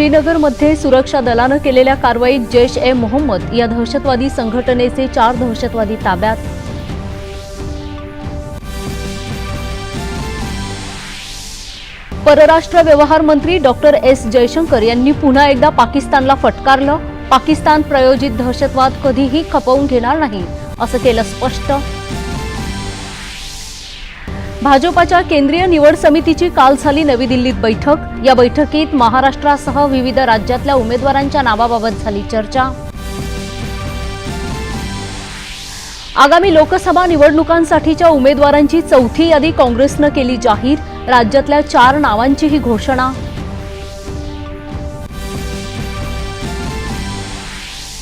श्रीनगरमध्ये सुरक्षा दलानं केलेल्या कारवाईत जैश ए मोहम्मद या दहशतवादी संघटनेचे चार दहशतवादी ताब्यात. परराष्ट्र व्यवहार मंत्री डॉक्टर एस जयशंकर यांनी पुन्हा एकदा पाकिस्तानला फटकारलं. पाकिस्तान प्रायोजित दहशतवाद कधीही खपवून घेणार नाही असं केलं स्पष्ट. भाजपाच्या केंद्रीय निवड समितीची काल झाली नवी दिल्लीत बैठक. या बैठकीत महाराष्ट्रासह विविध राज्यातल्या उमेदवारांच्या नावाबाबत झाली चर्चा. आगामी लोकसभा निवडणुकांसाठीच्या उमेदवारांची चौथी यादी काँग्रेसनं केली जाहीर. राज्यातल्या चार नावांचीही घोषणा.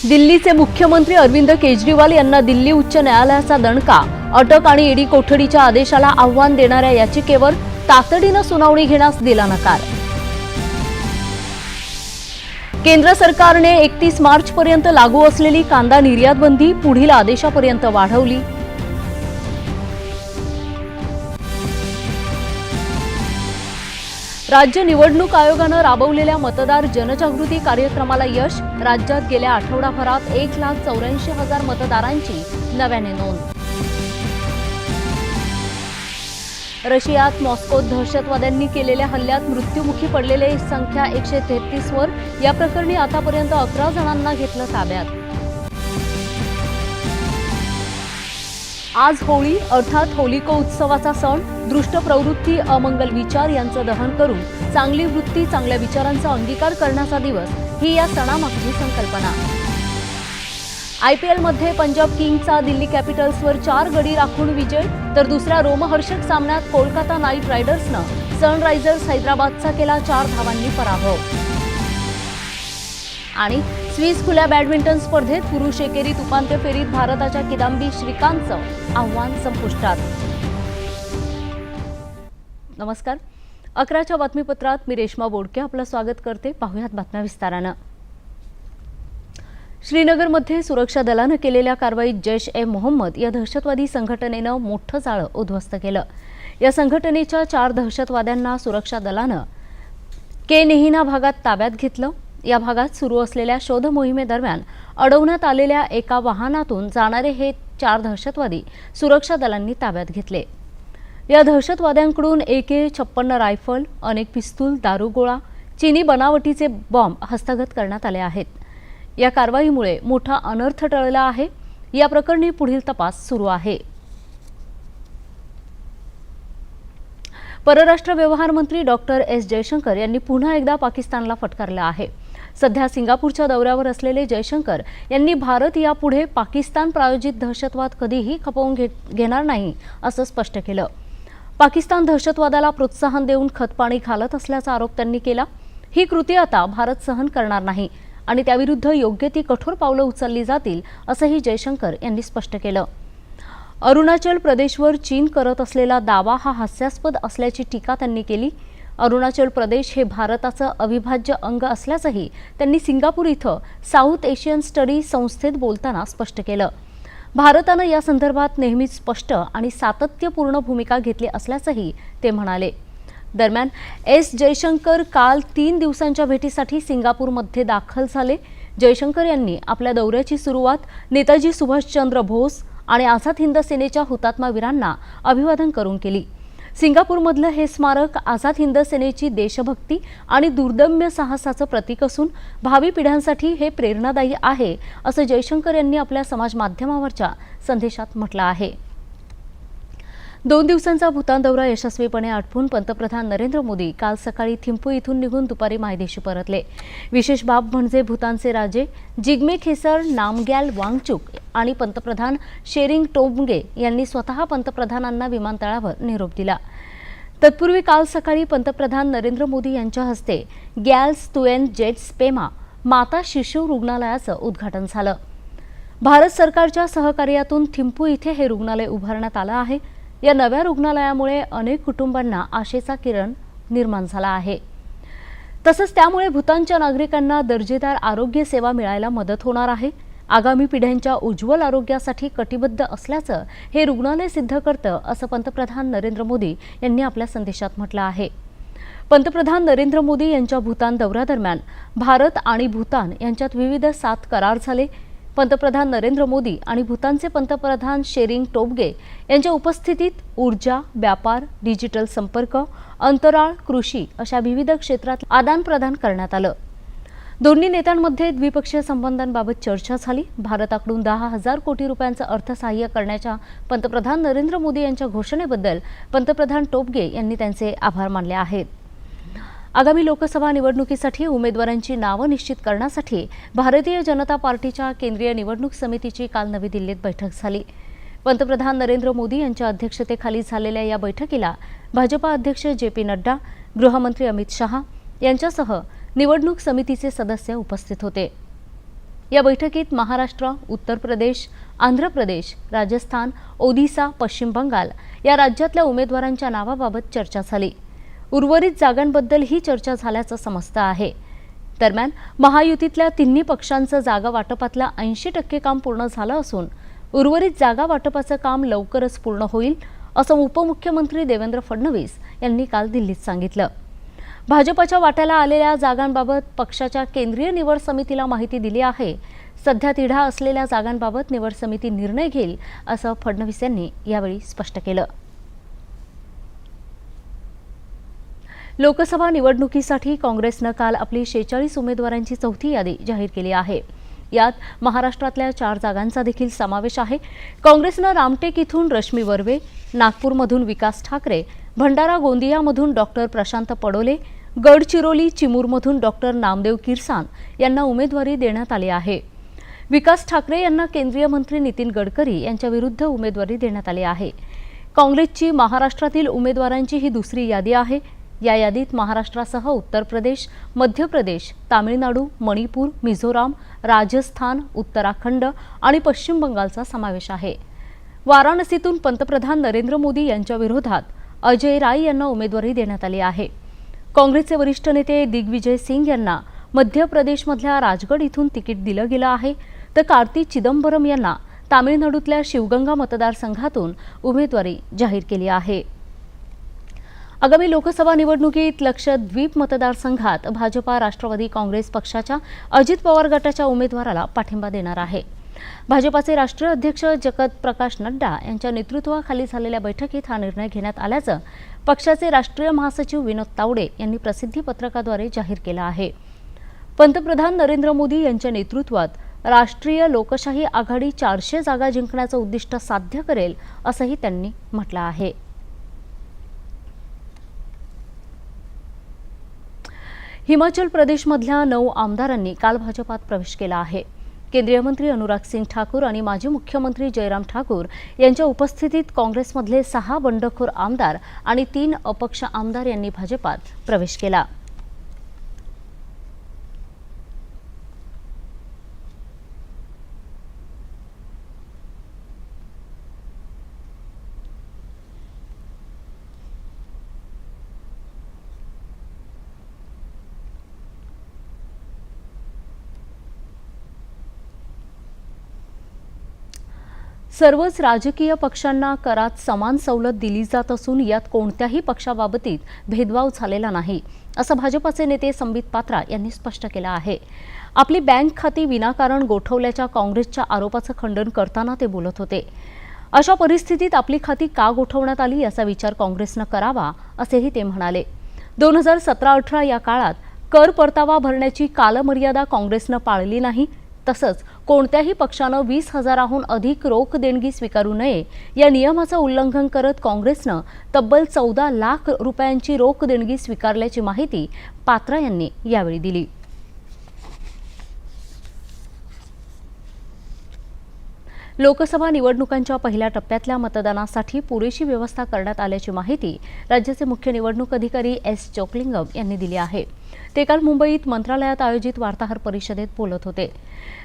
दिल्लीचे मुख्यमंत्री अरविंद केजरीवाल यांना दिल्ली उच्च न्यायालयाचा दणका. अटक आणि ईडी कोठडीच्या आदेशाला आव्हान देणाऱ्या याचिकेवर तातडीनं सुनावणी घेण्यास दिला नकार. केंद्र सरकारने एकतीस मार्च पर्यंत लागू असलेली कांदा निर्यात बंदी पुढील आदेशापर्यंत वाढवली. राज्य निवडणूक आयोगानं राबवलेल्या मतदार जनजागृती कार्यक्रमाला यश राज्यात गेल्या आठवडाभरात एक लाख चौऱ्याऐंशी हजार मतदारांची नव्याने नोंद. रशियात मॉस्कोत दहशतवाद्यांनी केलेल्या हल्ल्यात मृत्युमुखी पडलेले संख्या एकशे तेहतीसवर या प्रकरणी आतापर्यंत अकरा जणांना घेतलं ताब्यात. आज होळी अर्थात होलिको उत्सवाचा सण. दृष्ट प्रवृत्ती अमंगल विचार यांचं दहन करून चांगली वृत्ती चांगल्या विचारांचा अंगीकार करण्याचा दिवस. ही या सणामागची संकल्पना. आयपीएलमध्ये पंजाब किंगचा दिल्ली कॅपिटल्सवर चार गडी राखून विजय तर दुसऱ्या रोमहर्षक सामन्यात कोलकाता नाईट रायडर्सनं सनरायझर्स हैदराबादचा केला चार धावांनी पराभव. आणि स्विस खुल्या बॅडमिंटन स्पर्धेत पुरुष एकेरीत उपांत्य फेरीत भारताच्या किदांबी श्रीकांतचं आव्हान संपुष्टात. नमस्कार. अकराच्या बातमीपत्रात मी रेश्मा बोडके आपलं स्वागत करते. पाहुयात बातम्या विस्तारानं. श्रीनगरमध्ये सुरक्षा दलानं केलेल्या कारवाईत जैश ए मोहम्मद या दहशतवादी संघटनेनं मोठं जाळं उद्ध्वस्त केलं. या संघटनेच्या चार दहशतवाद्यांना सुरक्षा दलानं के नेहिना भागात ताब्यात घेतलं. या भागात सुरू असलेल्या शोध मोहिमेदरम्यान अडवण्यात आलेल्या एका वाहनातून जाणारे हे चार दहशतवादी सुरक्षा दलांनी ताब्यात घेतले. या दहशतवाद्यांकडून ए के छप्पन्न रायफल अनेक पिस्तूल दारुगोळा चिनी बनावटीचे बॉम्ब हस्तगत करण्यात आले आहेत. या कारवाईमुळे मोठा अनर्थ टळला आहे. या प्रकरणी पुढील तपास सुरू आहे. परराष्ट्र व्यवहार मंत्री डॉक्टर एस. जयशंकर यांनी पुन्हा एकदा पाकिस्तानला फटकारलं आहे. सध्या सिंगापूरच्या दौऱ्यावर असलेले जयशंकर यांनी भारत यापुढे पाकिस्तान प्रायोजित दहशतवाद कधीही खपवून घे घेणार नाही असं स्पष्ट केलं. पाकिस्तान दहशतवादाला प्रोत्साहन देऊन खतपाणी घालत असल्याचा आरोप त्यांनी केला. ही कृती आता भारत सहन करणार नाही. आणि त्याविरुद्ध योग्य ती कठोर पावलं उचलली जातील असंही जयशंकर यांनी स्पष्ट केलं. अरुणाचल प्रदेशवर चीन करत असलेला दावा हा हास्यास्पद असल्याची टीका त्यांनी केली. अरुणाचल प्रदेश हे भारताचं अविभाज्य अंग असल्याचंही त्यांनी सिंगापूर इथं साऊथ एशियन स्टडी संस्थेत बोलताना स्पष्ट केलं. भारतानं या संदर्भात नेहमीच स्पष्ट आणि सातत्यपूर्ण भूमिका घेतली असल्याचंही ते म्हणाले. दरम्यान एस जयशंकर काल तीन दिवसांच्या भेटीसाठी सिंगापूरमध्ये दाखल झाले. जयशंकर यांनी आपल्या दौऱ्याची सुरुवात नेताजी सुभाषचंद्र बोस आणि आझाद हिंद सेनेच्या हुतात्मा वीरांना अभिवादन करून केली. सिंगापूरमधलं हे स्मारक आझाद हिंद सेनेची देशभक्ती आणि दुर्दम्य साहसाचं प्रतीक असून भावी पिढ्यांसाठी हे प्रेरणादायी आहे असं जयशंकर यांनी आपल्या समाज माध्यमावरच्या संदेशात म्हटलं आहे. दोन दिवसांचा भूतान दौरा यशस्वीपणे आटपून पंतप्रधान नरेंद्र मोदी काल सकाळी थिंपू इथून निघून दुपारी मायदेशी परतले. विशेष बाब म्हणजे भूतानचे राजे जिग्मे खेसर नामग्याल वांगचुक आणि पंतप्रधान शेरिंग टोबगे यांनी स्वतः पंतप्रधानांना विमानतळावर निरोप दिला. तत्पूर्वी काल सकाळी पंतप्रधान नरेंद्र मोदी यांच्या हस्ते गॅल्स तुएन जेट्स पेमा माता शिशु रुग्णालयाचं उद्घाटन झालं. भारत सरकारच्या सहकार्यातून थिंपू इथे हे रुग्णालय उभारण्यात आलं आहे. या नव्या रुग्णालयामुळे अनेक कुटुंबांना आशेचा किरण निर्माण झाला आहे. तसंच त्यामुळे भूतानच्या नागरिकांना दर्जेदार आरोग्य सेवा मिळायला मदत होणार आहे. आगामी पिढ्यांच्या उज्ज्वल आरोग्यासाठी कटिबद्ध असल्याचं हे रुग्णालय सिद्ध करतं असं पंतप्रधान नरेंद्र मोदी यांनी आपल्या संदेशात म्हटलं आहे. पंतप्रधान नरेंद्र मोदी यांच्या भूतान दौऱ्यादरम्यान भारत आणि भूतान यांच्यात विविध सात करार झाले. पंतप्रधान नरेंद्र मोदी आणि भूतानचे पंतप्रधान शेरिंग टोबगे यांच्या उपस्थितीत ऊर्जा व्यापार डिजिटल संपर्क अंतराळ कृषी अशा विविध क्षेत्रात आदानप्रदान करण्यात आलं. दोन्ही नेत्यांमध्ये द्विपक्षीय संबंधांबाबत चर्चा झाली. भारताकडून दहा हजार कोटी रुपयांचं अर्थसहाय्य करण्याच्या पंतप्रधान नरेंद्र मोदी यांच्या घोषणेबद्दल पंतप्रधान टोपगे यांनी त्यांचे आभार मानले आहेत. आगामी लोकसभा निवडणुकीसाठी उमेदवारांची नावं निश्चित करण्यासाठी भारतीय जनता पार्टीच्या केंद्रीय निवडणूक समितीची काल नवी दिल्लीत बैठक झाली. पंतप्रधान नरेंद्र मोदी यांच्या अध्यक्षतेखाली झालेल्या या बैठकीला भाजपा अध्यक्ष जे पी नड्डा गृहमंत्री अमित शहा यांच्यासह निवडणूक समितीचे सदस्य उपस्थित होते. या बैठकीत महाराष्ट्र उत्तर प्रदेश आंध्र प्रदेश राजस्थान ओदिसा पश्चिम बंगाल या राज्यातल्या उमेदवारांच्या नावाबाबत चर्चा झाली. उर्वरित जागांबद्दल ही चर्चा झाल्याचं समजतं आहे. दरम्यान महायुतीतल्या तिन्ही पक्षांचं जागा वाटपातलं ऐंशी टक्के काम पूर्ण झालं असून उर्वरित जागा वाटपाचं काम लवकरच पूर्ण होईल असं उपमुख्यमंत्री देवेंद्र फडणवीस यांनी काल दिल्लीत सांगितलं. भाजपच्या वाट्याला आलेल्या जागांबाबत पक्षाच्या केंद्रीय निवड समितीला माहिती दिली आहे. सध्या तिढा असलेल्या जागांबाबत निवड समिती निर्णय घेईल असं फडणवीस यांनी यावेळी स्पष्ट केलं. लोकसभा निवडणुकीसाठी काँग्रेसनं काल आपली शेचाळीस उमेदवारांची चौथी यादी जाहीर केली आहे. यात महाराष्ट्रातल्या चार जागांचा देखील समावेश आहे. काँग्रेसनं रामटेक इथून रश्मी वर्वे नागपूरमधून विकास ठाकरे भंडारा गोंदियामधून डॉक्टर प्रशांत पडोले गडचिरोली चिमूरमधून डॉक्टर नामदेव किरसान यांना उमेदवारी देण्यात आली आहे. विकास ठाकरे यांना केंद्रीय मंत्री नितीन गडकरी यांच्या विरुद्ध उमेदवारी देण्यात आली आहे. काँग्रेसची महाराष्ट्रातील उमेदवारांची ही दुसरी यादी आहे. या यादीत महाराष्ट्रासह उत्तर प्रदेश मध्य प्रदेश तामिळनाडू मणिपूर मिझोराम राजस्थान उत्तराखंड आणि पश्चिम बंगालचा समावेश आहे. वाराणसीतून पंतप्रधान नरेंद्र मोदी यांच्या विरोधात अजय राय यांना उमेदवारी देण्यात आली आहे. काँग्रेसचे वरिष्ठ नेते दिग्विजय सिंग यांना मध्य प्रदेशमधल्या राजगड इथून तिकीट दिलं गेलं आहे. तर कार्ती चिदंबरम यांना तामिळनाडूतल्या शिवगंगा मतदारसंघातून उमेदवारी जाहीर केली आहे. आगामी लोकसभा निवडणुकीत लक्षद्वीप मतदारसंघात भाजपा राष्ट्रवादी काँग्रेस पक्षाच्या अजित पवार गटाच्या उमेदवाराला पाठिंबा देणार आहे. भाजपाचे राष्ट्रीय अध्यक्ष जगत प्रकाश नड्डा यांच्या नेतृत्वाखाली झालेल्या बैठकीत हा निर्णय घेण्यात आल्याचं पक्षाचे राष्ट्रीय महासचिव विनोद तावडे यांनी प्रसिद्धी पत्रकाद्वारे जाहीर केलं आहे. पंतप्रधान नरेंद्र मोदी यांच्या नेतृत्वात राष्ट्रीय लोकशाही आघाडी चारशे जागा जिंकण्याचं उद्दिष्ट साध्य करेल असंही त्यांनी म्हटलं आहे. हिमाचल प्रदेशमधल्या नऊ आमदारांनी काल भाजपात प्रवेश केला आहे. केंद्रीय मंत्री अनुराग सिंग ठाकूर आणि माजी मुख्यमंत्री जयराम ठाकूर यांच्या उपस्थितीत काँग्रेसमधले सहा बंडखोर आमदार आणि तीन अपक्ष आमदार यांनी भाजपात प्रवेश केला. सर्वच राजकीय पक्षांना करात समान सवलत दिली जात असून यात कोणत्याही पक्षाबाबतीत भेदभाव झालेला नाही असं भाजपाचे नेते संबित पात्रा यांनी स्पष्ट केलं आहे. आपली बँक खाती विनाकारण गोठवल्याच्या काँग्रेसच्या आरोपाचं खंडन करताना ते बोलत होते. अशा परिस्थितीत आपली खाती का गोठवण्यात आली याचा विचार काँग्रेसनं करावा असेही ते म्हणाले. दोन हजार सतरा अठरा या काळात कर परतावा भरण्याची कालमर्यादा काँग्रेसनं पाळली नाही तसंच कोणत्याही पक्षानं वीस हजाराहून अधिक रोख देणगी स्वीकारू नये या नियमाचं उल्लंघन करत काँग्रेसनं तब्बल चौदा लाख रुपयांची रोख देणगी स्वीकारल्याची माहिती पात्रा यांनी यावेळी दिली. लोकसभा निवडणुकांच्या पहिल्या टप्प्यातल्या मतदानासाठी पुरेशी व्यवस्था करण्यात आल्याची माहिती राज्याचे मुख्य निवडणूक अधिकारी एस चोकलिंगम यांनी दिली आहे. ते काल मुंबईत मंत्रालयात आयोजित वार्ताहर परिषदेत बोलत होते.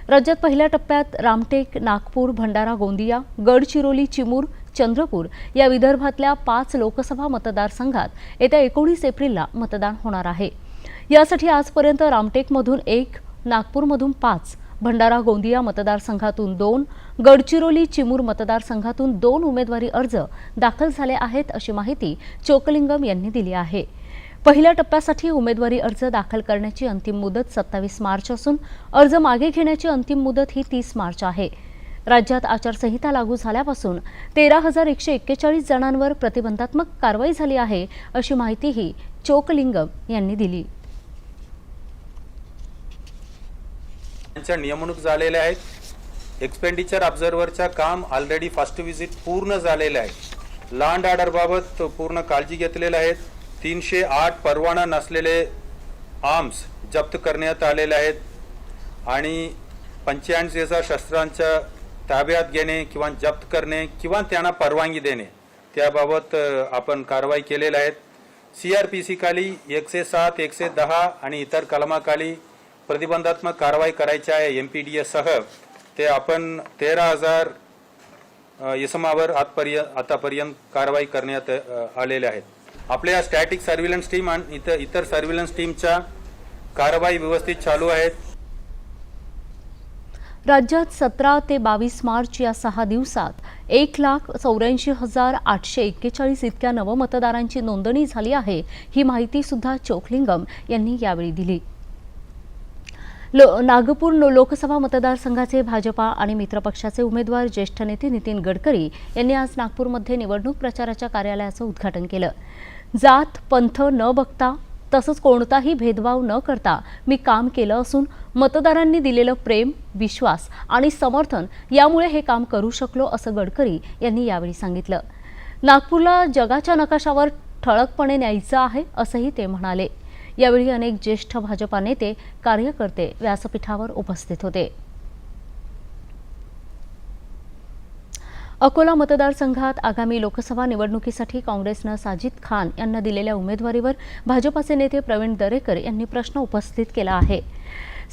राज्यात पहिल्या टप्प्यात रामटेक नागपूर भंडारा गोंदिया गडचिरोली चिमूर चंद्रपूर या विदर्भातल्या पाच लोकसभा मतदारसंघात येत्या एकोणीस एप्रिलला मतदान होणार आहे. यासाठी आजपर्यंत रामटेकमधून एक नागपूरमधून पाच भंडारा गोंदिया मतदारसंघातून दोन गडचिरोली चिमूर मतदारसंघातून दोन उमेदवारी अर्ज दाखल झाले आहेत अशी माहिती चोकलिंगम यांनी दिली आहे. पहिल्या टप्प्यासाठी उमेदवारी अर्ज दाखल करण्याची अंतिम मुदत सत्तावीस मार्च असून अर्ज मागे घेण्याची अंतिम मुदत ही तीस मार्च आहे. राज्यात आचारसंहिता लागू झाल्यापासून तेरा हजार एकशे एक्केचाळीस जणांवर प्रतिबंधात्मक कारवाई झाली आहे अशी माहितीही चोकलिंगम यांनी दिली. नियमणूक झालेल्या आहेत. एक्सपेंडिचर ऑब्झर्व्हरच्या काम ऑलरेडी फर्स्ट व्हिजिट पूर्ण झालेलं आहे. लँड ऑर्डरबाबत पूर्ण काळजी घेतलेल्या आहेत. तीनशे आठ परवाना नसलेले आर्म्स जप्त करण्यात आलेले आहेत. आणि पंच्याऐंशी हजार शस्त्रांच्या ताब्यात घेणे किंवा जप्त करणे किंवा त्यांना परवानगी देणे त्याबाबत आपण कारवाई केलेल्या आहेत सी आर पी सी खाली एकशे सात एकशे दहा आणि इतर कलमाखाली प्रतिबंधात्मक कारवाई करायची आहे एम पी डी एससह ते आपण तेरा हजार इसमावर आजपर्यंत आतापर्यंत कारवाई करण्यात आलेले आलेल्या आहेत. आपल्या स्टॅटिक सर्व्हिलन्स टीम आणि इतर इतर सर्व्हिलन्स टीमच्या कारवाई व्यवस्थित चालू आहेत. राज्यात सतरा ते बावीस मार्च या सहा दिवसात एक लाख चौऱ्याऐंशी हजार आठशे एक्केचाळीस इतक्या नवमतदारांची नोंदणी झाली आहे ही माहिती सुद्धा चोखलिंगम यांनी यावेळी दिली. लो नागपूर लोकसभा मतदारसंघाचे भाजपा आणि मित्रपक्षाचे उमेदवार ज्येष्ठ नेते नितीन गडकरी यांनी आज नागपूरमध्ये निवडणूक प्रचाराच्या कार्यालयाचं उद्घाटन केलं. जात पंथ न बघता तसंच कोणताही भेदभाव न करता मी काम केलं असून मतदारांनी दिलेलं प्रेम विश्वास आणि समर्थन यामुळे हे काम करू शकलो असं गडकरी यांनी यावेळी सांगितलं. नागपूरला जगाच्या नकाशावर ठळकपणे न्यायचं आहे असंही ते म्हणाले. यावेळी अनेक ज्येष्ठ भाजपा नेते कार्यकर्ते व्यासपीठावर उपस्थित होते. अकोला मतदारसंघात आगामी लोकसभा निवडणुकीसाठी काँग्रेसनं साजिद खान यांना दिलेल्या उमेदवारीवर भाजपाचे नेते प्रवीण दरेकर यांनी प्रश्न उपस्थित केला आहे.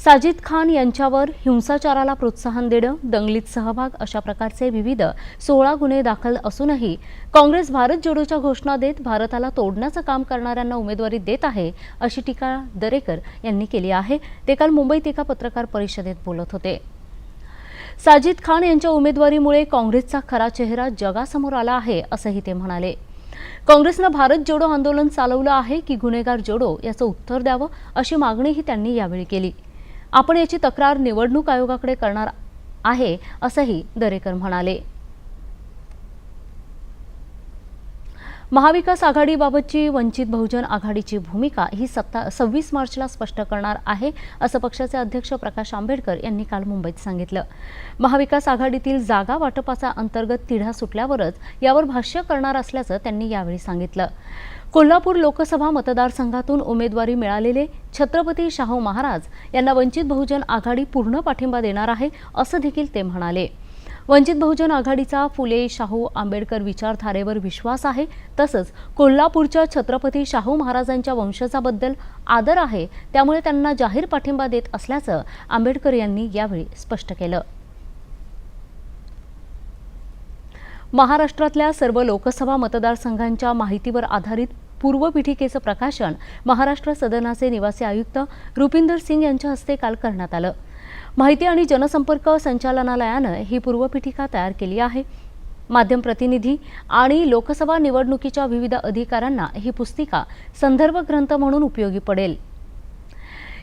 साजिद खान यांच्यावर हिंसाचाराला प्रोत्साहन देणं दंगलीत सहभाग अशा प्रकारचे विविध सोळा गुन्हे दाखल असूनही काँग्रेस भारत जोडोच्या घोषणा देत भारताला तोडण्याचं काम करणाऱ्यांना उमेदवारी देत आहे अशी टीका दरेकर यांनी केली आहे. ते काल मुंबईत एका पत्रकार परिषदेत बोलत होते. साजिद खान यांच्या उमेदवारीमुळे काँग्रेसचा खरा चेहरा जगासमोर आला आहे असंही ते म्हणाले. काँग्रेसनं भारत जोडो आंदोलन चालवलं आहे की गुन्हेगार जोडो याचं उत्तर द्यावं अशी मागणीही त्यांनी यावेळी केली. आपण याची तक्रार निवडणूक आयोगाकडे करणार आहे असंही दरेकर म्हणाले. महाविकास आघाडीबाबतची वंचित बहुजन आघाडीची भूमिका ही सत्ता सव्वीस मार्चला स्पष्ट करणार आहे असं पक्षाचे अध्यक्ष प्रकाश आंबेडकर यांनी काल मुंबईत सांगितलं. महाविकास आघाडीतील जागा वाटपाचा अंतर्गत तिढा सुटल्यावरच यावर भाष्य करणार असल्याचं त्यांनी यावेळी सांगितलं. कोल्हापूर लोकसभा मतदारसंघातून उमेदवारी मिळालेले छत्रपती शाहू महाराज यांना वंचित बहुजन आघाडी पूर्ण पाठिंबा देणार आहे असं देखील ते म्हणाले. वंचित बहुजन आघाडीचा फुले शाहू आंबेडकर विचारधारेवर विश्वास आहे. तसंच कोल्हापूरच्या छत्रपती शाहू महाराजांच्या वंशजाबद्दल आदर आहे. त्यामुळे त्यांना जाहीर पाठिंबा देत असल्याचं आंबेडकर यांनी यावेळी स्पष्ट केलं. महाराष्ट्रातल्या सर्व लोकसभा मतदारसंघांच्या माहितीवर आधारित पूर्वपीठिकेचं प्रकाशन महाराष्ट्र सदनाचे निवासी आयुक्त रुपिंदर सिंग यांच्या हस्ते काल करण्यात आलं. माहिती आणि जनसंपर्क संचालनालयानं ही पूर्वपीठिका तयार केली आहे. माध्यम प्रतिनिधी आणि लोकसभा निवडणुकीच्या विविध अधिकाऱ्यांना ही पुस्तिका संदर्भ ग्रंथ म्हणून उपयोगी पडेल.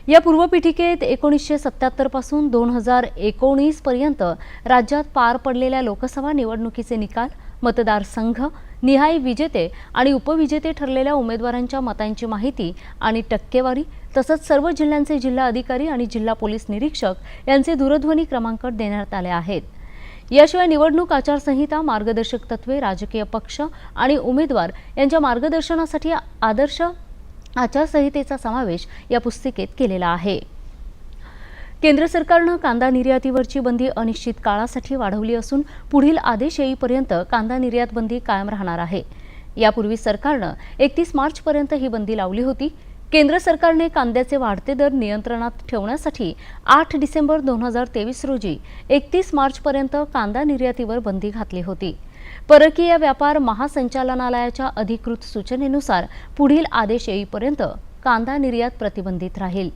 या पूर्वपीठिकेत एकोणीसशे सत्याहत्तरपासून दोन हजार एकोणीस पर्यंत राज्यात पार पडलेल्या लोकसभा निवडणुकीचे निकाल मतदारसंघ निहाय विजेते आणि उपविजेते ठरलेल्या उमेदवारांच्या मतांची माहिती आणि टक्केवारी तसंच सर्व जिल्ह्यांचे जिल्हा अधिकारी आणि जिल्हा पोलीस निरीक्षक यांचे दूरध्वनी क्रमांक देण्यात आले आहेत. याशिवाय निवडणूक आचारसंहिता मार्गदर्शक तत्वे राजकीय पक्ष आणि उमेदवार यांच्या मार्गदर्शनासाठी आदर्श आचारसंहितेचा समावेश या पुस्तिकेत केलेला आहे. केंद्र सरकारनं कांदा निर्यातीवरची बंदी अनिश्चित काळासाठी वाढवली असून पुढील आदेश येईपर्यंत कांदा निर्यात बंदी कायम राहणार आहे. यापूर्वी सरकारनं एकतीस मार्चपर्यंत ही बंदी लावली होती. केंद्र सरकारने कांद्याचे वाढते दर नियंत्रणात ठेवण्यासाठी आठ डिसेंबर दोन हजार तेवीस रोजी एकतीस मार्चपर्यंत कांदा निर्यातीवर बंदी घातली होती. परकीय व्यापार महासंचालनालयाच्या अधिकृत सूचनेनुसार पुढील आदेश येईपर्यंत कांदा निर्यात प्रतिबंधित राहील.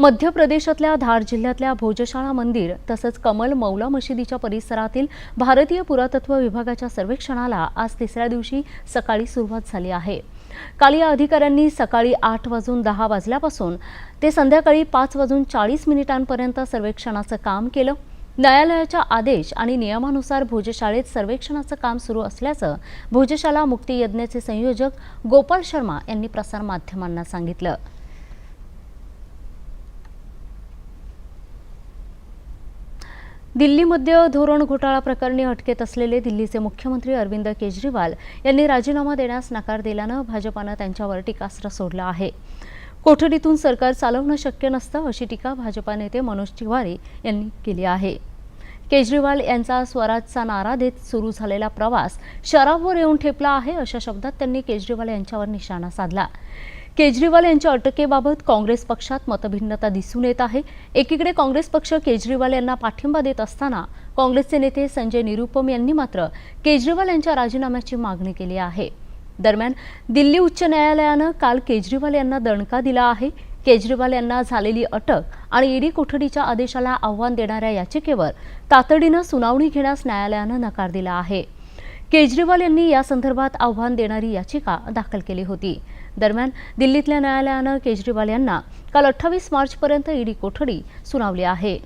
मध्य प्रदेशातल्या धार जिल्ह्यातल्या भोजशाळा मंदिर तसंच कमल मौला मशिदीच्या परिसरातील भारतीय पुरातत्व विभागाच्या सर्वेक्षणाला आज तिसऱ्या दिवशी सकाळी सुरुवात झाली आहे. काल या अधिकाऱ्यांनी सकाळी आठ वाजून दहा वाजल्यापासून ते संध्याकाळी पाच वाजून चाळीस मिनिटांपर्यंत सर्वेक्षणाचं काम केलं. न्यायालयाच्या आदेश आणि नियमानुसार भोजशाळेत सर्वेक्षणाचं काम सुरू असल्याचं भोजशाला मुक्ती यज्ञाचे संयोजक गोपाल शर्मा यांनी प्रसारमाध्यमांना सांगितलं. दिल्लीमध्ये धोरण घोटाळा प्रकरणी अटकेत असलेले दिल्लीचे मुख्यमंत्री अरविंद केजरीवाल यांनी राजीनामा देण्यास नकार दिल्यानं भाजपानं त्यांच्यावर टीकास्त्र सोडलं आहे. कोठडीतून सरकार चालवणं शक्य नसतं अशी टीका भाजपा नेते मनोज तिवारी यांनी केली आहे. केजरीवाल यांचा स्वराजचा नारा देत सुरू झालेला प्रवास शराबवर येऊन ठेपला आहे अशा शब्दात त्यांनी केजरीवाल यांच्यावर निशाणा साधला. केजरीवाल यांच्या अटकेबाबत काँग्रेस पक्षात मतभिन्नता दिसून येत आहे. एकीकडे काँग्रेस पक्ष केजरीवाल यांना पाठिंबा देत असताना काँग्रेसचे नेते संजय निरुपम यांनी मात्र केजरीवाल यांच्या राजीनाम्याची मागणी केली आहे. दरम्यान दिल्ली उच्च न्यायालयानं काल केजरीवाल यांना दणका दिला आहे. केजरीवाल यांना झालेली अटक आणि ईडी कोठडीच्या आदेशाला आव्हान देणाऱ्या याचिकेवर तातडीनं सुनावणी घेण्यास न्यायालयानं नकार दिला आहे. केजरीवाल यांनी या संदर्भात आव्हान देणारी याचिका दाखल केली होती. दरम्यान दिल्लीतल्या न्यायालयानं केजरीवाल यांना काल अठ्ठावीस मार्चपर्यंत ईडी कोठडी सुनावली आहे.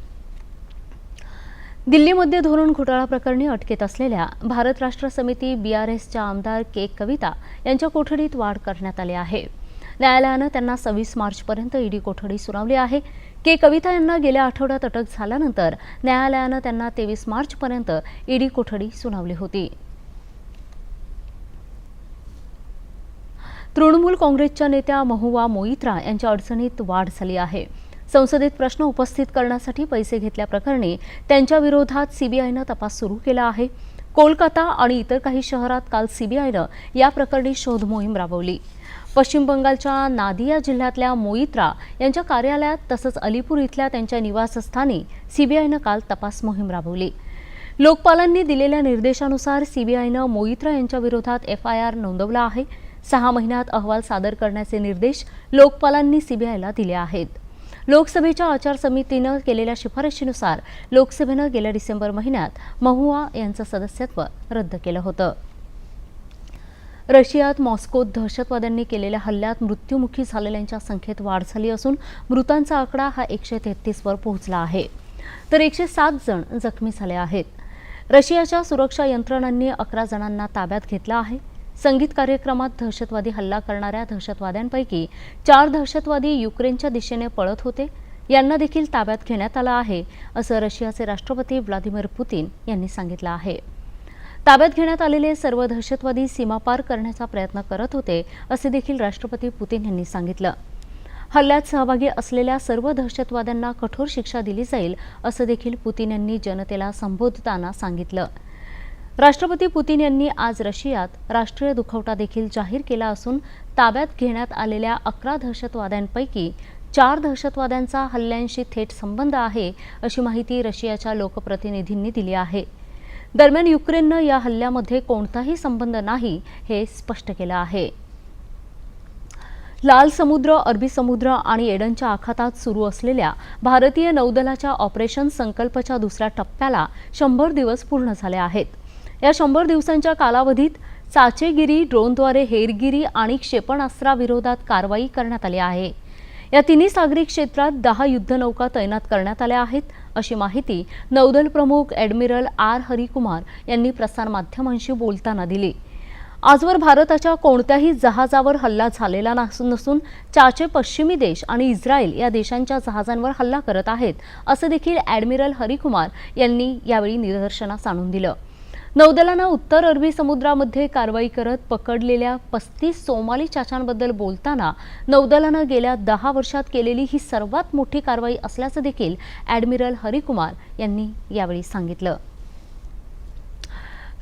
दिल्लीमध्ये धोरण घोटाळा प्रकरणी अटकेत असलेल्या भारत राष्ट्र समिती बीआरएसच्या आमदार के कविता यांच्या कोठडीत वाढ करण्यात आली आहे. न्यायालयानं त्यांना सव्वीस मार्चपर्यंत ईडी कोठडी सुनावली आहे. के कविता यांना गेल्या आठवड्यात अटक झाल्यानंतर न्यायालयानं त्यांना तेवीस मार्चपर्यंत ईडी कोठडी सुनावली होती. तृणमूल काँग्रेसच्या नेत्या महुवा मोईत्रा यांच्या अडचणीत वाढ झाली आहे. संसदेत प्रश्न उपस्थित करण्यासाठी पैसे घेतल्याप्रकरणी त्यांच्या विरोधात सीबीआयनं तपास सुरू केला आहे. कोलकाता आणि इतर काही शहरात काल सीबीआयनं या प्रकरणी शोध मोहीम राबवली. पश्चिम बंगालच्या नादिया जिल्ह्यातल्या मोईत्रा यांच्या कार्यालयात तसंच अलीपूर इथल्या त्यांच्या निवासस्थानी सीबीआयनं काल तपास मोहीम राबवली. लोकपालांनी दिलेल्या निर्देशानुसार सीबीआयनं मोईत्रा यांच्या विरोधात एफ आय आर नोंदवला आहे. सहा महिन्यात अहवाल सादर करण्याचे निर्देश लोकपालांनी सीबीआयला दिले आहेत. लोकसभेच्या आचारसमितीनं केलेल्या शिफारशीनुसार लोकसभेनं गेल्या डिसेंबर महिन्यात महुआ यांचं सदस्यत्व रद्द केलं होतं. रशियात मॉस्कोत दहशतवाद्यांनी केलेल्या हल्ल्यात मृत्युमुखी झालेल्यांच्या संख्येत वाढ झाली असून मृतांचा आकडा हा एकशे तेहतीसवर पोहोचला आहे. तर एकशे सात जण जखमी झाले आहेत. रशियाच्या सुरक्षा यंत्रणांनी अकरा जणांना ताब्यात घेतलं आहे. संगीत कार्यक्रमात दहशतवादी हल्ला करणाऱ्या दहशतवाद्यांपैकी चार दहशतवादी युक्रेनच्या दिशेने पळत होते. यांना देखील ताब्यात घेण्यात आलं आहे असं रशियाचे राष्ट्रपती व्लादिमीर पुतीन यांनी सांगितलं आहे. ताब्यात घेण्यात आलेले सर्व दहशतवादी सीमापार करण्याचा प्रयत्न करत होते असे देखील राष्ट्रपती पुतीन यांनी सांगितलं. हल्ल्यात सहभागी असलेल्या सर्व दहशतवाद्यांना कठोर शिक्षा दिली जाईल असं देखील पुतीन यांनी जनतेला संबोधताना सांगितलं. राष्ट्रपती पुतीन यांनी आज रशियात राष्ट्रीय दुखवटा देखील जाहीर केला असून ताब्यात घेण्यात आलेल्या अकरा दहशतवाद्यांपैकी चार दहशतवाद्यांचा हल्ल्यांशी थेट संबंध आहे अशी माहिती रशियाच्या लोकप्रतिनिधींनी दिली आहे. दरम्यान युक्रेननं या हल्ल्यामध्ये कोणताही संबंध नाही हे स्पष्ट केलं आहे. लाल समुद्र अरबी समुद्र आणि एडनच्या आखातात सुरू असलेल्या भारतीय नौदलाच्या ऑपरेशन संकल्पच्या दुसऱ्या टप्प्याला शंभर दिवस पूर्ण झाले आहेत. या शंभर दिवसांच्या कालावधीत चाचेगिरी ड्रोनद्वारे हेरगिरी आणि क्षेपणास्त्राविरोधात कारवाई करण्यात आली आहे. या तिन्ही सागरी क्षेत्रात दहा युद्धनौका तैनात करण्यात आल्या आहेत अशी माहिती नौदल प्रमुख ॲडमिरल आर. हरिकुमार यांनी प्रसारमाध्यमांशी बोलताना दिली. आजवर भारताच्या कोणत्याही जहाजावर हल्ला झालेला नसून नसून चाचे पश्चिमी देश आणि इस्रायल या देशांच्या जहाजांवर हल्ला करत आहेत असं देखील ॲडमिरल हरिकुमार यांनी यावेळी निदर्शनास आणून दिलं. नौदलानं उत्तर अरबी समुद्रामध्ये कारवाई करत पकडलेल्या पस्तीस सोमाली चाचांबद्दल बोलताना नौदलानं गेल्या दहा वर्षात केलेली ही सर्वात मोठी कारवाई असल्याचं देखील ॲडमिरल हरिकुमार यांनी यावेळी सांगितलं.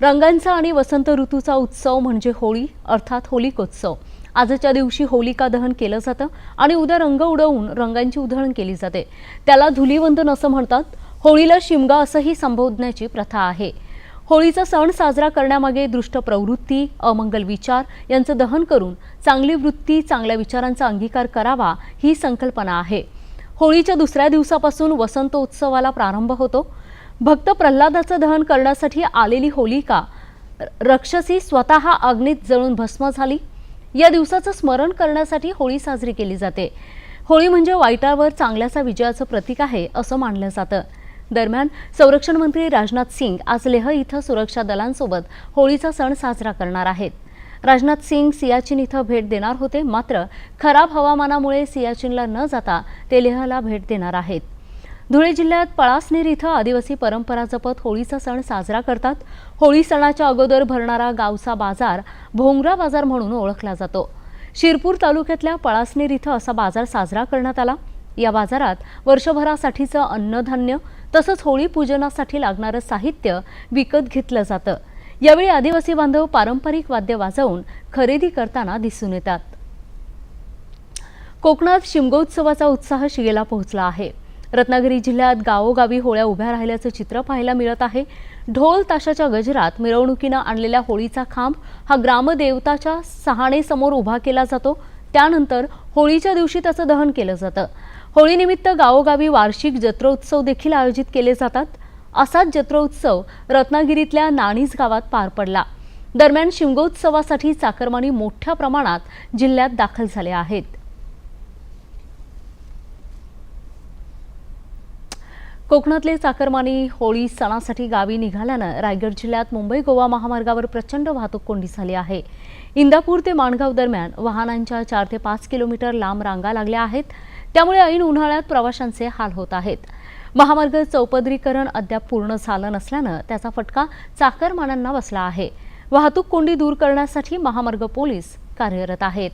रंगांचा आणि वसंत ऋतूचा उत्सव म्हणजे होळी अर्थात होलिकोत्सव. आजच्या दिवशी होलिका दहन केलं जातं आणि उद्या रंग उडवून रंगांची उधळण केली जाते. त्याला धुलीवंदन असं म्हणतात. होळीला शिमगा असंही संबोधण्याची प्रथा आहे. होळीचा सण साजरा करण्यामागे दृष्ट प्रवृत्ती अमंगल विचार यांचं दहन करून चांगली वृत्ती चांगल्या विचारांचा अंगीकार करावा ही संकल्पना आहे. होळीच्या दुसऱ्या दिवसापासून वसंतोत्सवाला प्रारंभ होतो. भक्त प्रल्हादाचं दहन करण्यासाठी आलेली होलिका रक्षसी स्वतः अग्नीत जळून भस्म झाली. या दिवसाचं स्मरण करण्यासाठी होळी साजरी केली जाते. होळी म्हणजे वाईटावर चांगल्याचा विजयाचं प्रतीक आहे असं मानलं जातं. दरम्यान संरक्षण मंत्री राजनाथ सिंग आज लेह इथं सुरक्षा दलांसोबत होळीचा सण साजरा करणार आहेत. राजनाथ सिंग सियाचीन इथं भेट देणार होते मात्र खराब हवामानामुळे सियाचीनला न जाता ते लेहला भेट देणार आहेत. धुळे जिल्ह्यात पळासनेर इथं आदिवासी परंपरा जपत होळीचा सण साजरा करतात. होळी सणाच्या अगोदर भरणारा गावचा बाजार भोंगरा बाजार म्हणून ओळखला जातो. शिरपूर तालुक्यातल्या पळासनेर इथं असा बाजार साजरा करण्यात आला. या बाजारात वर्षभरासाठीचं अन्नधान्य तसंच होळी पूजनासाठी लागणारं साहित्य विकत घेतलं जातं. यावेळी आदिवासी बांधव पारंपरिक वाद्य वाजवून खरेदी करताना दिसून येतात. कोकणात शिमगोत्सवाचा उत्साह शिगेला पोहोचला आहे. रत्नागिरी जिल्ह्यात गावोगावी होळ्या उभ्या राहिल्याचं चित्र पाहायला मिळत आहे. ढोल ताशाच्या गजरात मिरवणुकीनं आणलेल्या होळीचा खांब हा ग्रामदेवताच्या सहाणेसमोर उभा केला जातो. त्यानंतर होळीच्या दिवशी त्याचं दहन केलं जातं. होळीनिमित्त गावोगावी वार्षिक जत्रोत्सव देखील आयोजित केले जातात. असाच जत्रोत्सव रत्नागिरीतल्या नाणीस गावात पार पडला. दरम्यान शिमगोत्सवासाठी चाकरमानी मोठ्या प्रमाणात जिल्ह्यात दाखल झाले आहेत. कोकणातले चाकरमानी होळी सणासाठी गावी निघाल्यानं रायगड जिल्ह्यात मुंबई गोवा महामार्गावर प्रचंड वाहतूक कोंडी झाली आहे. इंदापूर ते माणगाव दरम्यान वाहनांच्या चार ते पाच किलोमीटर लांब रांगा लागल्या आहेत. त्यामुळे ऐन उन्हाळ्यात प्रवाशांचे हाल होत आहेत. महामार्ग चौपदरीकरण अद्याप पूर्ण झालं नसल्यानं त्याचा फटका चाकरमानांना बसला आहे. वाहतूक कोंडी दूर करण्यासाठी महामार्ग पोलीस कार्यरत आहेत.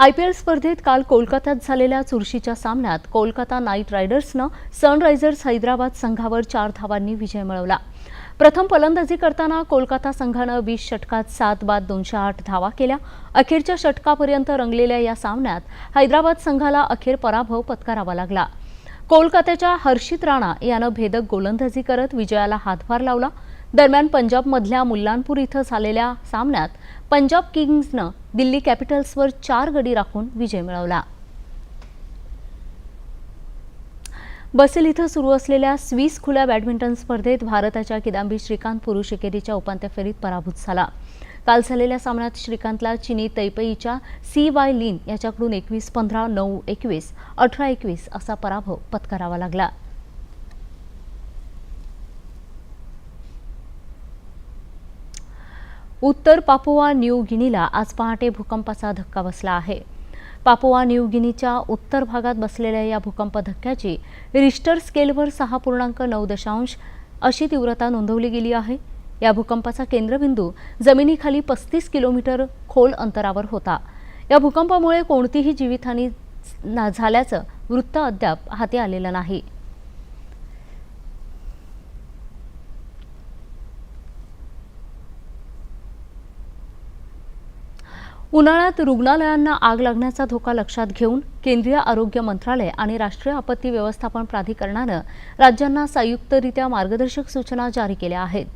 आय पी एल स्पर्धेत काल कोलकात्यात झालेल्या चुरशीच्या सामन्यात कोलकाता नाईट रायडर्सनं सनरायझर्स हैदराबाद संघावर चार धावांनी विजय मिळवला. प्रथम फलंदाजी करताना कोलकाता संघानं वीस षटकात सात बाद दोनशे आठ धावा केल्या. अखेरच्या षटकापर्यंत रंगलेल्या या सामन्यात हैदराबाद संघाला अखेर पराभव पत्करावा लागला. कोलकात्याच्या हर्षित राणा यानं भेदक गोलंदाजी करत विजयाला हातभार लावला. दरम्यान पंजाबमधल्या मुल्लानपूर इथं झालेल्या सामन्यात पंजाब किंग्जनं दिल्ली कॅपिटल्सवर चार गडी राखून विजय मिळवला. बसेल इथं सुरू असलेल्या स्विस खुल्या बॅडमिंटन स्पर्धेत भारताच्या किदांबी श्रीकांत पुरुष एकेरीच्या उपांत्य फेरीत पराभूत झाला. काल झालेल्या सामन्यात श्रीकांतला चिनी तैपेईच्या सी वाय लिन याच्याकडून एकवीस पंधरा नऊ एकवीस अठरा एकवीस असा पराभव पत्करावा लागला. उत्तर पापुआ न्यू गिनीला आज पहाटे भूकंपाचा धक्का बसला आहे. पापुआ न्यू गिनीच्या उत्तर भागात बसलेल्या या भूकंप धक्क्याची रिश्टर स्केलवर सहा पूर्णांक नऊ दशांश अशी तीव्रता नोंदवली गेली आहे. या भूकंपाचा केंद्रबिंदू जमिनीखाली पस्तीस किलोमीटर खोल अंतरावर होता. या भूकंपामुळे कोणतीही जीवितहानी ना- झाल्याचं वृत्त अद्याप हाती आलेलं नाही. उन्हाळ्यात रुग्णालयांना आग लागण्याचा धोका लक्षात घेऊन केंद्रीय आरोग्य मंत्रालय आणि राष्ट्रीय आपत्ती व्यवस्थापन प्राधिकरणानं राज्यांना संयुक्तरित्या मार्गदर्शक सूचना जारी केल्या आहेत.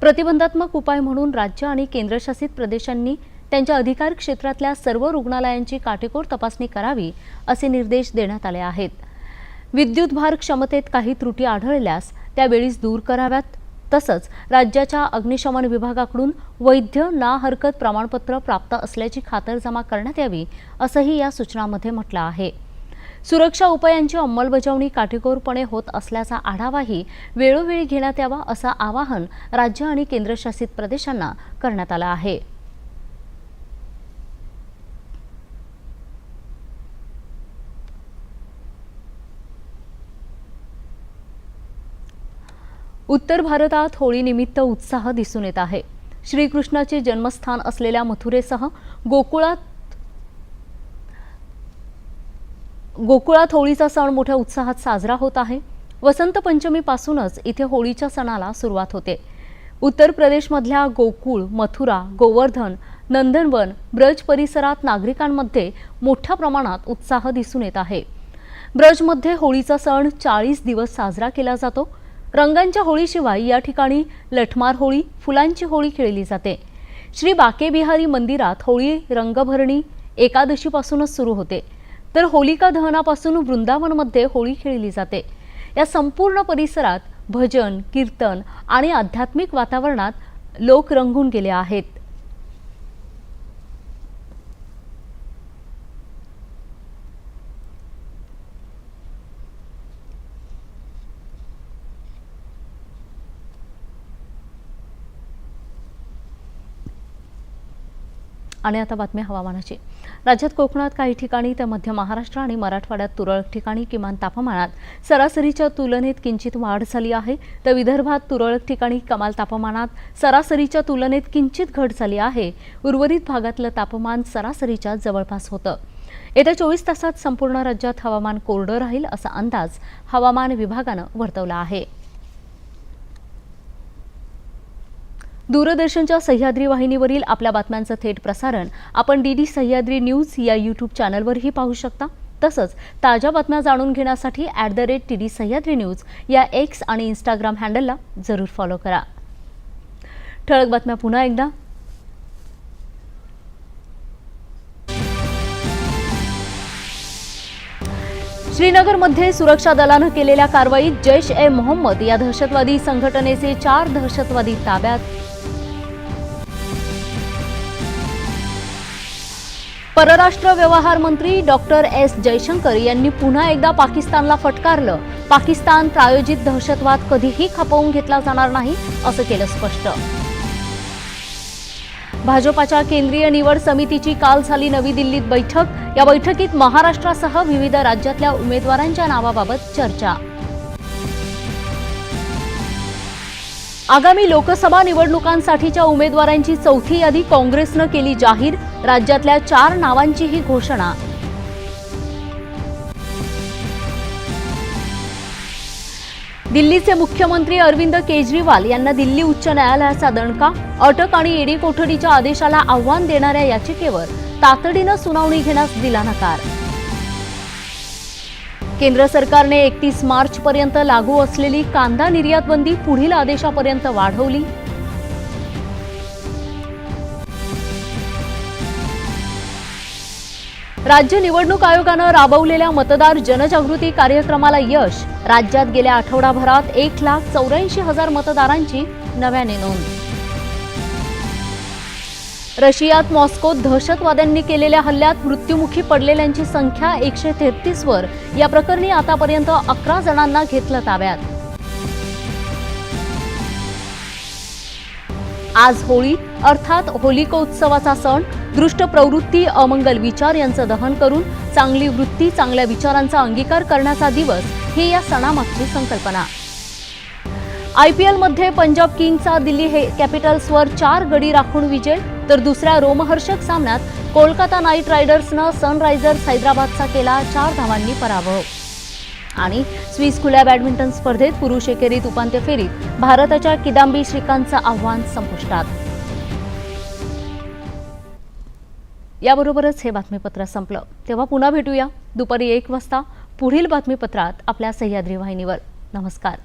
प्रतिबंधात्मक उपाय म्हणून राज्य आणि केंद्रशासित प्रदेशांनी त्यांच्या अधिकार क्षेत्रातल्या सर्व रुग्णालयांची काटेकोर तपासणी करावी असे निर्देश देण्यात आले आहेत. विद्युत भार क्षमतेत काही त्रुटी आढळल्यास त्यावेळीच दूर कराव्यात तसंच राज्याच्या अग्निशमन विभागाकडून वैध ना हरकत प्रमाणपत्र प्राप्त असल्याची खातरजमा करण्यात यावी असंही या सूचनामध्ये म्हटलं आहे. सुरक्षा उपायांची अंमलबजावणी काटेकोरपणे होत असल्याचा आढावाही वेळोवेळी घेण्यात यावा असं आवाहन राज्य आणि केंद्रशासित प्रदेशांना करण्यात आलं आहे. उत्तर भारतात होळीनिमित्त उत्साह दिसून येत आहे. श्रीकृष्णाचे जन्मस्थान असलेल्या मथुरेसह गोकुळात गोकुळात होळीचा सण मोठ्या उत्साहात साजरा होत आहे. वसंत पंचमीपासूनच इथे होळीच्या सणाला सुरुवात होते. उत्तर प्रदेशमधल्या गोकुळ मथुरा गोवर्धन नंदनवन ब्रज परिसरात नागरिकांमध्ये मोठ्या प्रमाणात उत्साह दिसून येत आहे. ब्रजमध्ये होळीचा सण चाळीस दिवस साजरा केला जातो. रंगांच्या होळीशिवाय या ठिकाणी लठमार होळी फुलांची होळी खेळली जाते. श्री बाकेबिहारी मंदिरात होळी रंगभरणी एकादशीपासूनच सुरू होते. तर होलिका दहनापासून वृंदावनमध्ये होळी खेळली जाते. या संपूर्ण परिसरात भजन कीर्तन आणि आध्यात्मिक वातावरणात लोक रंगून गेले आहेत. आणि आता बातमी हवामानाची. राज्यात कोकणात काही ठिकाणी तर मध्य महाराष्ट्र आणि मराठवाड्यात तुरळक ठिकाणी किमान तापमानात सरासरीच्या तुलनेत किंचित वाढ झाली आहे. तर विदर्भात तुरळक ठिकाणी कमाल तापमानात सरासरीच्या तुलनेत किंचित घट झाली आहे. उर्वरित भागातलं तापमान सरासरीच्या जवळपास होतं. येत्या चोवीस तासात संपूर्ण राज्यात हवामान कोरडं राहील असा अंदाज हवामान विभागानं वर्तवला आहे. दूरदर्शनच्या सह्याद्री वाहिनीवरील आपल्या बातम्यांचं थेट प्रसारण आपण डी डी सह्याद्री न्यूज या यूट्यूब चॅनलवरही पाहू शकता. तसंच ताज्या बातम्या जाणून घेण्यासाठी at the rate T D Sahyadri news या एक्स आणि इंस्टाग्राम हँडलला जरूर फॉलो करा. ठळक बातम्या पुन्हा एकदा. श्रीनगरमध्ये सुरक्षा दलानं केलेल्या कारवाईत जैश ए मोहम्मद या दहशतवादी संघटनेचे चार दहशतवादी ताब्यात परराष्ट्र व्यवहार मंत्री डॉक्टर एस जयशंकर यांनी पुन्हा एकदा पाकिस्तानला फटकारलं. पाकिस्तान प्रायोजित दहशतवाद कधीही खपवून घेतला जाणार नाही असं केलं स्पष्ट. भाजपाच्या केंद्रीय निवड समितीची काल झाली नवी दिल्लीत बैठक. या बैठकीत महाराष्ट्रासह विविध राज्यातल्या उमेदवारांच्या नावाबाबत चर्चा. आगामी लोकसभा निवडणुकांसाठीच्या उमेदवारांची चौथी यादी काँग्रेसनं केली जाहीर. राज्यातल्या चार नावांची ही घोषणा. दिल्लीचे मुख्यमंत्री अरविंद केजरीवाल यांना दिल्ली उच्च न्यायालयाचा दणका. अटक आणि ईडी कोठडीच्या आदेशाला आव्हान देणाऱ्या याचिकेवर तातडीनं सुनावणी घेण्यास दिला नकार. केंद्र सरकारने एकतीस मार्च पर्यंत लागू असलेली कांदा निर्यात बंदी पुढील आदेशापर्यंत वाढवली. राज्य निवडणूक आयोगानं राबवलेल्या मतदार जनजागृती कार्यक्रमाला यश. राज्यात गेल्या आठवडाभरात एक लाख चौऱ्याऐंशी हजार मतदारांची नव्याने नोंद. रशियात मॉस्कोत दहशतवाद्यांनी केलेल्या हल्ल्यात मृत्युमुखी पडलेल्यांची संख्या एकशे तेहतीसवर या प्रकरणी आतापर्यंत अकरा जणांना घेतलं ताब्यात. आज होळी अर्थात होलिकोत्सवाचा सण दृष्ट प्रवृत्ती अमंगल विचार यांचं दहन करून चांगली वृत्ती चांगल्या विचारांचा अंगीकार करण्याचा दिवस ही या सणामागची संकल्पना. आय पी एलमध्ये पंजाब किंगचा दिल्ली हे कॅपिटल्सवर चार गडी राखून विजय तर दुसऱ्या रोमहर्षक सामन्यात कोलकाता नाईट रायडर्सनं सनरायझर्स हैदराबादचा केला चार धावांनी पराभव. आणि स्विस खुल्या बॅडमिंटन स्पर्धेत पुरुष एकेरीत उपांत्य फेरीत भारताच्या किदांबी श्रीकांतचं आव्हान संपुष्टात. याबरोबरच हे बातमीपत्र संपलं. तेव्हा पुन्हा भेटूया. दुपारी एक वाजता पुढील बातमीपत्रात आपल्या सह्याद्री वाहिनीवर. नमस्कार.